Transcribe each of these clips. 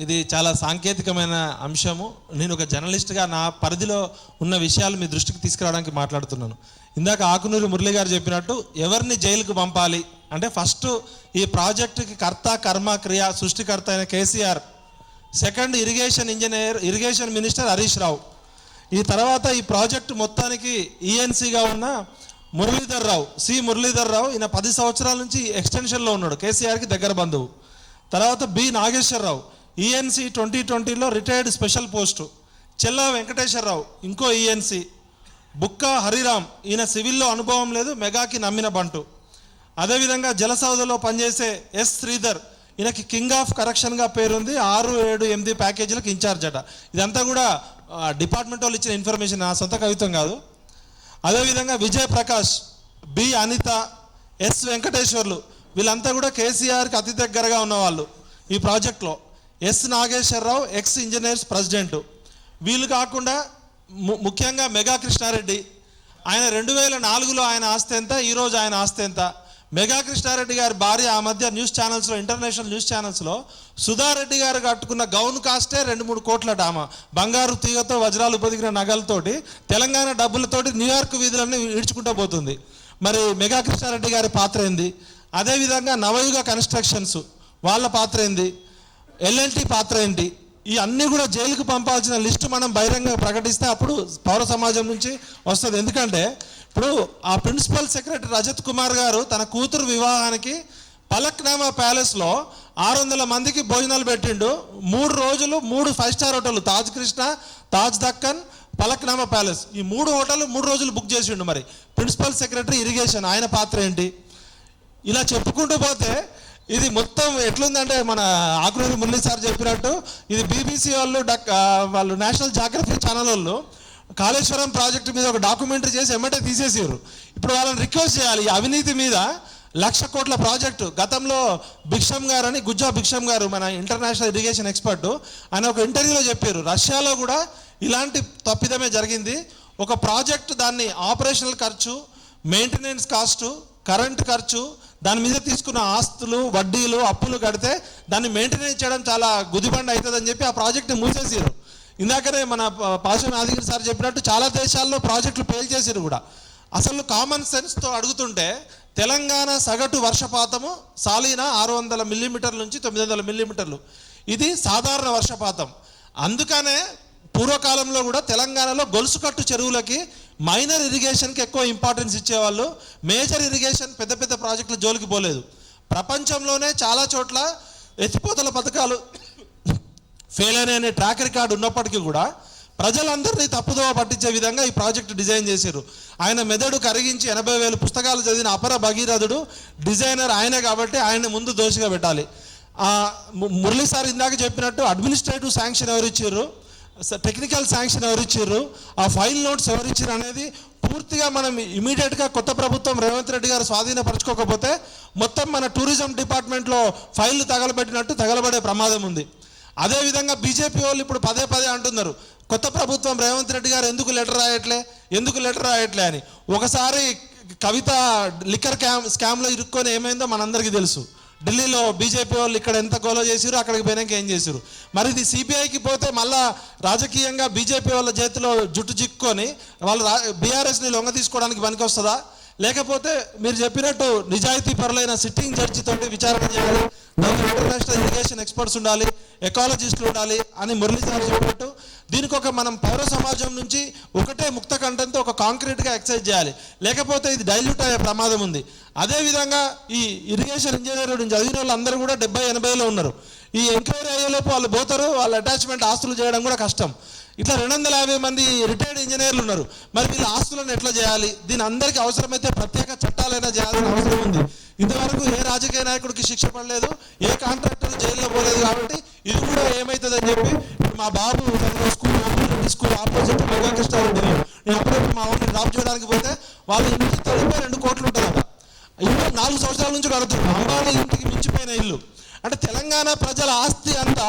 ఇది చాలా సాంకేతికమైన అంశము. నేను ఒక జర్నలిస్ట్గా నా పరిధిలో ఉన్న విషయాలు మీ దృష్టికి తీసుకురావడానికి మాట్లాడుతున్నాను. ఇందాక ఆకునూరి మురళి గారు చెప్పినట్టు ఎవరిని జైలుకు పంపాలి? అంటే ఫస్ట్ ఈ ప్రాజెక్టుకి కర్త కర్మ క్రియ సృష్టికర్త అయిన KCR second irrigation engineer irrigation minister Harish Rao. ఈ తర్వాత ఈ ప్రాజెక్టు మొత్తానికి ఈఎన్సీగా ఉన్న మురళీధర్ రావు సి మురళీధర్ రావు ఈయన పది సంవత్సరాల నుంచి ఎక్స్టెన్షన్లో ఉన్నాడు కేసీఆర్కి దగ్గర బంధువు. తర్వాత బి నాగేశ్వరరావు ఈఎన్సీ ట్వంటీ ట్వంటీలో retired special post Chella Venkateswara Rao ఇంకో ఈఎన్సీ బుక్క హరిరామ్ ఈయన సివిల్లో అనుభవం లేదు మెగాకి నమ్మిన బంటు. అదేవిధంగా జలసౌదలో పనిచేసే ఎస్ శ్రీధర్ ఈయనకి కింగ్ ఆఫ్ కరెక్షన్గా పేరుంది ఆరు ఏడు ఎనిమిది ప్యాకేజీలకు ఇన్ఛార్జ్ అట. ఇదంతా కూడా డిపార్ట్మెంట్ వాళ్ళు ఇచ్చిన ఇన్ఫర్మేషన్ నా సొంత కవిత్వం కాదు. అదేవిధంగా విజయ్ ప్రకాష్ బి అనిత ఎస్ వెంకటేశ్వర్లు వీళ్ళంతా కూడా కేసీఆర్కి అతి దగ్గరగా ఉన్నవాళ్ళు ఈ ప్రాజెక్ట్లో. S Nageswara Rao ex engineers president. వీళ్ళు కాకుండా ము- ముఖ్యంగా మెగా కృష్ణారెడ్డి. ఆయన రెండు వేల నాలుగులో ఆయన ఆస్తి ఎంత ఈరోజు ఆయన ఆస్తి ఎంత? మెగా కృష్ణారెడ్డి గారి భార్య ఆ మధ్య న్యూస్ ఛానల్స్లో ఇంటర్నేషనల్ న్యూస్ ఛానల్స్లో సుధారెడ్డి గారు కట్టుకున్న గౌన్ కాస్టే రెండు మూడు కోట్ల డామ. బంగారు తీగతో వజ్రాలు పొదిగిన నగలతోటి తెలంగాణ డబ్బులతోటి న్యూయార్క్ వీధులన్నీ ఇడ్చుకుంటూ పోతుంది. మరి మెగా కృష్ణారెడ్డి గారి పాత్ర ఏంది? అదేవిధంగా నవయుగ కన్స్ట్రక్షన్స్ వాళ్ళ పాత్ర ఏంది? ఎల్ఎన్టీ పాత్ర ఏంటి? ఈ అన్నీ కూడా జైలుకు పంపాల్సిన లిస్టు మనం బహిరంగ ప్రకటిస్తే అప్పుడు పౌర సమాజం నుంచి వస్తుంది. ఎందుకంటే ఇప్పుడు ఆ ప్రిన్సిపల్ సెక్రటరీ రజత్ కుమార్ గారు తన కూతురు వివాహానికి పలక్నామా ప్యాలెస్లో ఆరు వందల మందికి భోజనాలు పెట్టిండు. మూడు రోజులు మూడు five star hotel Taj Krishna Taj Deccan Falaknuma palace. ఈ మూడు హోటల్ మూడు రోజులు బుక్ చేసిండు మరి. Principal secretary irrigation. ఆయన పాత్ర ఏంటి? ఇలా చెప్పుకుంటూ పోతే ఇది మొత్తం ఎట్లుందంటే మన ఆకునూరి మురళి సార్ చెప్పినట్టు ఇది బీబీసీ వాళ్ళు డక్ వాళ్ళు నేషనల్ జాగ్రఫీ ఛానల్ వాళ్ళు కాళేశ్వరం ప్రాజెక్టు మీద ఒక డాక్యుమెంటరీ చేసి ఎమ్మటే తీసేసారు. ఇప్పుడు వాళ్ళని రిక్వెస్ట్ చేయాలి ఈ అవినీతి మీద లక్ష కోట్ల ప్రాజెక్టు. గతంలో భిక్షం గారు అని గుజ్జా భిక్షం గారు మన ఇంటర్నేషనల్ ఇరిగేషన్ ఎక్స్పర్ట్ ఆయన ఒక ఇంటర్వ్యూలో చెప్పారు రష్యాలో కూడా ఇలాంటి తప్పిదమే జరిగింది. ఒక ప్రాజెక్ట్ దాన్ని ఆపరేషనల్ ఖర్చు మెయింటెనెన్స్ కాస్టు కరెంట్ ఖర్చు దాని మీద తీసుకున్న ఆస్తులు వడ్డీలు అప్పులు కడితే దాన్ని మెయింటెనెన్స్ చేయడం చాలా గుదిబండ అవుతుందని చెప్పి ఆ ప్రాజెక్ట్ని మూసేసారు ఇందాకనే మన ప- పాశం యాదగిరి సార్ చెప్పినట్టు చాలా దేశాల్లో ప్రాజెక్టులు ఫెయిల్ చేసారు కూడా. అసలు కామన్ సెన్స్తో అడుగుతుంటే తెలంగాణ సగటు వర్షపాతము సాలీన ఆరు వందల మిల్లీమీటర్ల నుంచి తొమ్మిది వందల మిల్లీమీటర్లు. ఇది సాధారణ వర్షపాతం. అందుకనే పూర్వకాలంలో కూడా తెలంగాణలో గొలుసుకట్టు చెరువులకి మైనర్ ఇరిగేషన్కి ఎక్కువ ఇంపార్టెన్స్ ఇచ్చేవాళ్ళు. మేజర్ ఇరిగేషన్ పెద్ద పెద్ద ప్రాజెక్టుల జోలికి పోలేదు. ప్రపంచంలోనే చాలా చోట్ల ఎత్తిపోతల పథకాలు ఫెయిల్ అయిన అనే ట్రాక్ రికార్డు ఉన్నప్పటికీ కూడా ప్రజలందరినీ తప్పుదోవ పట్టించే విధంగా ఈ ప్రాజెక్టు డిజైన్ చేశారు. ఆయన మెదడు కరిగించి ఎనభై వేల పుస్తకాలు చదివిన అపర భగీరథుడు డిజైనర్ ఆయనే కాబట్టి ఆయన ముందు దోషిగా పెట్టాలి. మురళీ సార్ ఇందాక చెప్పినట్టు అడ్మినిస్ట్రేటివ్ శాంక్షన్ ఎవరు ఇచ్చారు? టెక్నికల్ శాంక్షన్ ఎవరు ఇచ్చారు ఆ ఫైల్ నోట్స్ ఎవరు ఇచ్చారు అనేది పూర్తిగా మనం ఇమీడియట్గా కొత్త ప్రభుత్వం రేవంత్ రెడ్డి గారు స్వాధీనపరచుకోకపోతే మొత్తం మన టూరిజం డిపార్ట్మెంట్లో ఫైళ్ళు తగలబెట్టినట్టు తగలబడే ప్రమాదం ఉంది. అదేవిధంగా బీజేపీ వాళ్ళు ఇప్పుడు పదే పదే అంటున్నారు కొత్త ప్రభుత్వం రేవంత్ రెడ్డి గారు ఎందుకు లెటర్ రాయట్లే? ఎందుకు లెటర్ రాయట్లే అని. ఒకసారి కవిత లిక్కర్ క్యామ్ స్కామ్లో ఇరుక్కొని ఏమైందో మనందరికీ తెలుసు. ఢిల్లీలో బీజేపీ వాళ్ళు ఇక్కడ ఎంత గోలో చేసిరు అక్కడికి పోయినాక ఏం చేసిరు? మరి ఇది సిబిఐకి పోతే మళ్ళా రాజకీయంగా బీజేపీ వాళ్ళ చేతిలో జుట్టు చిక్కుకొని వాళ్ళు బీఆర్ఎస్ని లొంగ తీసుకోవడానికి పనికి వస్తుందా లేకపోతే మీరు చెప్పినట్టు నిజాయితీ పరులైన సిట్టింగ్ జడ్జి తోటి విచారణ చేయాలి దానికి ఇంటర్నేషనల్ ఇరిగేషన్ ఎక్స్పర్ట్స్ ఉండాలి ఎకాలజిస్టులు ఉండాలి అని మురళీ చెప్పినట్టు దీనికి ఒక మనం పౌర సమాజం నుంచి ఒకటే ముక్త కంఠంతో ఒక కాంక్రీట్గా ఎక్సైజ్ చేయాలి. లేకపోతే ఇది డైల్యూట్ అయ్యే ప్రమాదం ఉంది. అదేవిధంగా ఈ ఇరిగేషన్ ఇంజనీర్ చదివిన వాళ్ళు అందరూ కూడా డెబ్బై ఎనభైలో ఉన్నారు. ఈ ఎంక్వైరీ అయ్యేలోపు వాళ్ళు పోతారు వాళ్ళ అటాచ్మెంట్ ఆస్తులు చేయడం కూడా కష్టం. ఇట్లా రెండు వందల యాభై మంది రిటైర్డ్ ఇంజనీర్లు ఉన్నారు. మరి వీళ్ళ ఆస్తులను ఎట్లా చేయాలి? దీని అందరికీ అవసరమైతే ప్రత్యేక చట్టాలైనా చేయాల్సిన అవసరం ఉంది. ఇంతవరకు ఏ రాజకీయ నాయకుడికి శిక్ష పడలేదు ఏ కాంట్రాక్టర్ జైల్లో పోలేదు కాబట్టి ఇది కూడా ఏమవుతుందని చెప్పి మా బాబు స్కూల్ స్కూల్ ఆపోజిట్ మెగా నేను అప్పుడప్పుడు మా వాళ్ళని డ్రాప్ చేయడానికి పోతే వాళ్ళ ఇంటికి తడిపోయి రెండు కోట్లు ఉంటారు ఇల్లు నాలుగు సంవత్సరాల నుంచి కడుతున్నారు. అంబానీ ఇంటికి మించిపోయిన ఇల్లు. అంటే తెలంగాణ ప్రజల ఆస్తి అంతా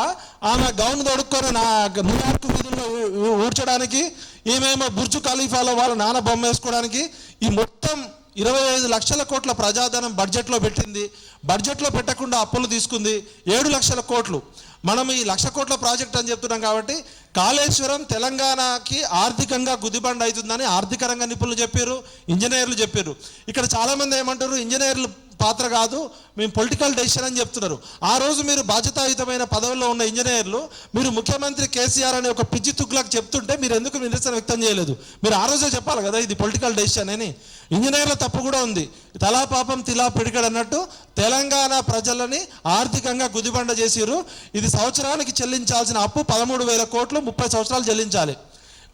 ఆమె గౌన్ తొడుక్కొని నా న్యూయార్క్ వీధుల్లో ఊడ్చడానికి ఏమేమో బుర్జు ఖలీఫాలో వాళ్ళ నాన్న బొమ్మ వేసుకోవడానికి ఈ మొత్తం ఇరవై ఐదు లక్షల కోట్ల ప్రజాధనం బడ్జెట్లో పెట్టింది. బడ్జెట్లో పెట్టకుండా అప్పులు తీసుకుంది ఏడు లక్షల కోట్లు. మనం ఈ లక్ష కోట్ల ప్రాజెక్ట్ అని చెప్తున్నాం కాబట్టి కాళేశ్వరం తెలంగాణకి ఆర్థికంగా గుదిబండ అవుతుందని ఆర్థిక రంగ నిపుణులు చెప్పారు ఇంజనీర్లు చెప్పారు. ఇక్కడ చాలామంది ఏమంటారు ఇంజనీర్లు పాత్ర కాదు మేము పొలిటికల్ డెసిషన్ అని చెప్తున్నారు. ఆ రోజు మీరు బాధ్యతాయుతమైన పదవుల్లో ఉన్న ఇంజనీర్లు మీరు ముఖ్యమంత్రి కేసీఆర్ అనే ఒక పిచ్చి తుగ్లకు చెప్తుంటే మీరు ఎందుకు నిరసన వ్యక్తం చేయలేదు? మీరు ఆ రోజే చెప్పాలి కదా ఇది పొలిటికల్ డెసిషన్ అని. ఇంజనీర్ల తప్పు కూడా ఉంది. తలా పాపం తిలా పిడికడు అన్నట్టు తెలంగాణ ప్రజలని ఆర్థికంగా గుదిబండ చేసిరు ఇది సంవత్సరానికి చెల్లించాల్సిన అప్పు పదమూడు వేల కోట్లు ముప్పై సంవత్సరాలు చెల్లించాలి.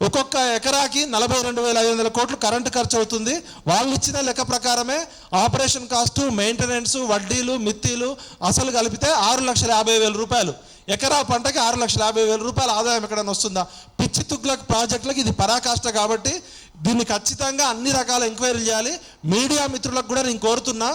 ఒక్కొక్క ఎకరాకి నలభై రెండు వేల ఐదు వందల కోట్లు కరెంటు ఖర్చు అవుతుంది. వాళ్ళు ఇచ్చిన లెక్క ప్రకారమే ఆపరేషన్ కాస్టు మెయింటెనెన్స్ వడ్డీలు మిత్తీలు అసలు కలిపితే ఆరు లక్షల యాభై వేల రూపాయలు. ఎకరా పంటకి ఆరు లక్షల యాభై వేల రూపాయల ఆదాయం ఎక్కడైనా వస్తుందా? పిచ్చి తుగ్లక్ ప్రాజెక్టులకు ఇది పరాకాష్ట కాబట్టి దీన్ని ఖచ్చితంగా అన్ని రకాల ఎంక్వైరీలు చేయాలి. మీడియా మిత్రులకు కూడా నేను కోరుతున్నా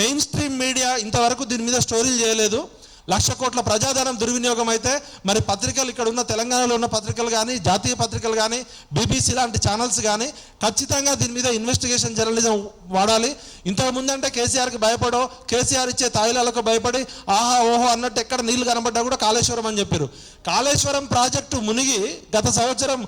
మెయిన్ స్ట్రీమ్ మీడియా ఇంతవరకు దీని మీద స్టోరీలు చేయలేదు. లక్ష కోట్ల ప్రజాధనం దుర్వినియోగం అయితే మరి పత్రికలు ఇక్కడ ఉన్న తెలంగాణలో ఉన్న పత్రికలు కానీ జాతీయ పత్రికలు కానీ బీబీసీ లాంటి ఛానల్స్ కానీ ఖచ్చితంగా దీని మీద ఇన్వెస్టిగేషన్ జర్నలిజం వాడాలి. ఇంతకు ముందంటే కేసీఆర్కి భయపడో కేసీఆర్ ఇచ్చే తాయిలాలకు భయపడి ఆహా ఓహో అన్నట్టు ఎక్కడ నీళ్ళు కనబడ్డా కూడా కాళేశ్వరం అని చెప్పారు. కాళేశ్వరం ప్రాజెక్టు మునిగి గత సంవత్సరం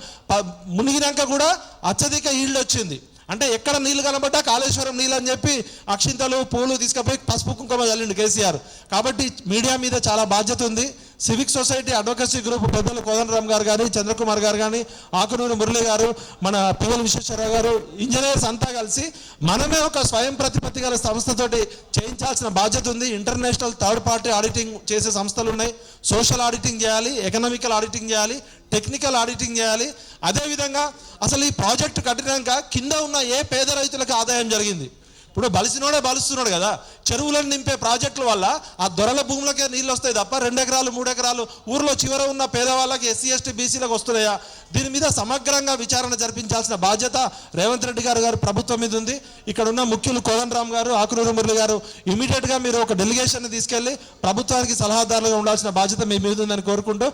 మునిగినాక కూడా అత్యధిక ఈల్డ్ వచ్చింది. అంటే ఎక్కడ నీళ్ళు కనబడ్డా కాళేశ్వరం నీళ్ళు అని చెప్పి అక్షింతలు పూలు తీసుకుపోయి పసుపు కుంకుమ చల్లిండు కేసీఆర్. కాబట్టి మీడియా మీద చాలా బాధ్యత ఉంది. సివిక్ సొసైటీ అడ్వకసీ గ్రూప్ పెద్దలు కోదండరామ్ గారు కానీ చంద్రకుమార్ గారు కానీ ఆకునూరు మురళి గారు మన పిఎల్ విశ్వేశ్వరరావు గారు ఇంజనీర్స్ అంతా కలిసి మనమే ఒక స్వయం ప్రతిపత్తి గల సంస్థతోటి చేయించాల్సిన బాధ్యత ఉంది. ఇంటర్నేషనల్ థర్డ్ పార్టీ ఆడిటింగ్ చేసే సంస్థలు ఉన్నాయి. సోషల్ ఆడిటింగ్ చేయాలి ఎకనామికల్ ఆడిటింగ్ చేయాలి టెక్నికల్ ఆడిటింగ్ చేయాలి. అదేవిధంగా అసలు ఈ ప్రాజెక్టు కట్టినాక కింద ఉన్న ఏ పేద రైతులకు ఆదాయం జరిగింది? ఇప్పుడు బలిసినోడే బలుస్తున్నాడు కదా. చెరువులను నింపే ప్రాజెక్టుల వల్ల ఆ దొరల భూములకే నీళ్ళు వస్తాయి తప్ప రెండు ఎకరాలు మూడు ఎకరాలు ఊర్లో చివర ఉన్న పేదవాళ్ళకి ఎస్సీ ఎస్టీ బీసీలకు వస్తున్నాయా? దీని మీద సమగ్రంగా విచారణ జరిపించాల్సిన బాధ్యత రేవంత్ రెడ్డి గారు గారు ప్రభుత్వం మీద ఉంది. ఇక్కడ ఉన్న ముఖ్యులు కోదండరామ్ గారు ఆకునూరు మురళి గారు ఇమీడియట్గా మీరు ఒక డెలిగేషన్ తీసుకెళ్ళి ప్రభుత్వానికి సలహాదారులుగా ఉండాల్సిన బాధ్యత మీ మీద ఉందని కోరుకుంటూ